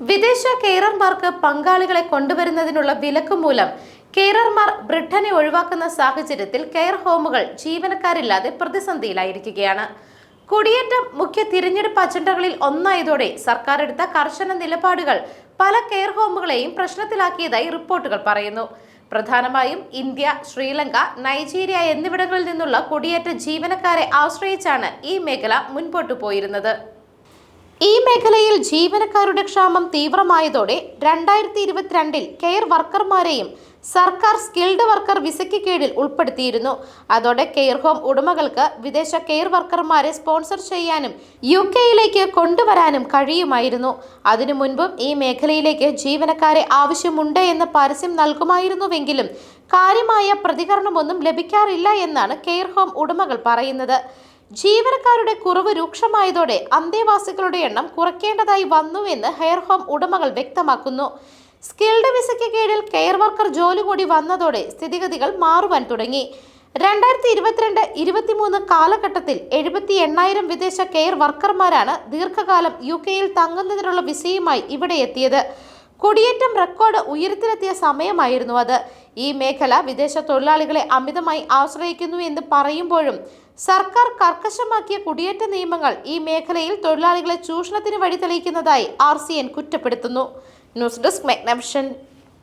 വിദേശ കെയറർമാർക്ക് പങ്കാളികളെ കൊണ്ടുവരുന്നതിനുള്ള വിലക്ക് മൂലം കെയറർമാർ ബ്രിട്ടനെ ഒഴിവാക്കുന്ന സാഹചര്യത്തിൽ കെയർ ഹോമുകൾ ജീവനക്കാരില്ലാതെ പ്രതിസന്ധിയിലായിരിക്കുകയാണ്. കുടിയേറ്റം മുഖ്യ തിരഞ്ഞെടുപ്പ് അജണ്ടകളിൽ ഒന്നായതോടെ സർക്കാർ എടുത്ത കർശന നിലപാടുകൾ പല കെയർ ഹോമുകളെയും പ്രശ്നത്തിലാക്കിയതായി റിപ്പോർട്ടുകൾ പറയുന്നു. പ്രധാനമായും ഇന്ത്യ ശ്രീലങ്ക നൈജീരിയ എന്നിവിടങ്ങളിൽ നിന്നുള്ള കുടിയേറ്റ ജീവനക്കാരെ ആശ്രയിച്ചാണ് ഈ മേഖല മുൻപോട്ടു പോയിരുന്നത്. ഈ മേഖലയിൽ ജീവനക്കാരുടെ ക്ഷാമം തീവ്രമായതോടെ രണ്ടായിരത്തി ഇരുപത്തിരണ്ടിൽ കെയർ വർക്കർമാരെയും സർക്കാർ സ്കിൽഡ് വർക്കർ വിസയ്ക്ക് കീഴിൽ ഉൾപ്പെടുത്തിയിരുന്നു. അതോടെ കെയർ ഹോം ഉടമകൾക്ക് വിദേശ കെയർ വർക്കർമാരെ സ്പോൺസർ ചെയ്യാനും യു കെയിലേക്ക് കൊണ്ടുവരാനും കഴിയുമായിരുന്നു. അതിനു മുൻപും ഈ മേഖലയിലേക്ക് ജീവനക്കാരെ ആവശ്യമുണ്ട് എന്ന് പരസ്യം നൽകുമായിരുന്നുവെങ്കിലും കാര്യമായ പ്രതികരണമൊന്നും ലഭിക്കാറില്ല എന്നാണ് കെയർ ഹോം ഉടമകൾ പറയുന്നത്. ജീവനക്കാരുടെ കുറവ് രൂക്ഷമായതോടെ അന്തേവാസികളുടെ എണ്ണം കുറയ്ക്കേണ്ടതായി വന്നുവെന്ന് ഹെയർ ഹോം ഉടമകൾ വ്യക്തമാക്കുന്നു. സ്കിൽഡ് വിസയ്ക്ക് കീഴിൽ കെയർ വർക്കർ ജോലി കൂടി വന്നതോടെ സ്ഥിതിഗതികൾ മാറുവാൻ തുടങ്ങി. രണ്ടായിരത്തി ഇരുപത്തിരണ്ട് ഇരുപത്തിമൂന്ന് കാലഘട്ടത്തിൽ എഴുപത്തി എണ്ണായിരം വിദേശ കെയർ വർക്കർമാരാണ് ദീർഘകാലം യു കെയിൽ തങ്ങുന്നതിനുള്ള വിസയുമായി ഇവിടെ എത്തിയത്. കുടിയേറ്റം റെക്കോർഡ് ഉയരത്തിലെത്തിയ സമയമായിരുന്നു അത്. ഈ മേഖല വിദേശ തൊഴിലാളികളെ അമിതമായി ആശ്രയിക്കുന്നു എന്ന് പറയുമ്പോഴും സർക്കാർ കർക്കശമാക്കിയ കുടിയേറ്റ നിയമങ്ങൾ ഈ മേഖലയിൽ തൊഴിലാളികളെ ചൂഷണത്തിന് വഴി തെളിയിക്കുന്നതായി ആർ സി എൻ കുറ്റപ്പെടുത്തുന്നു. News desk Magnavision.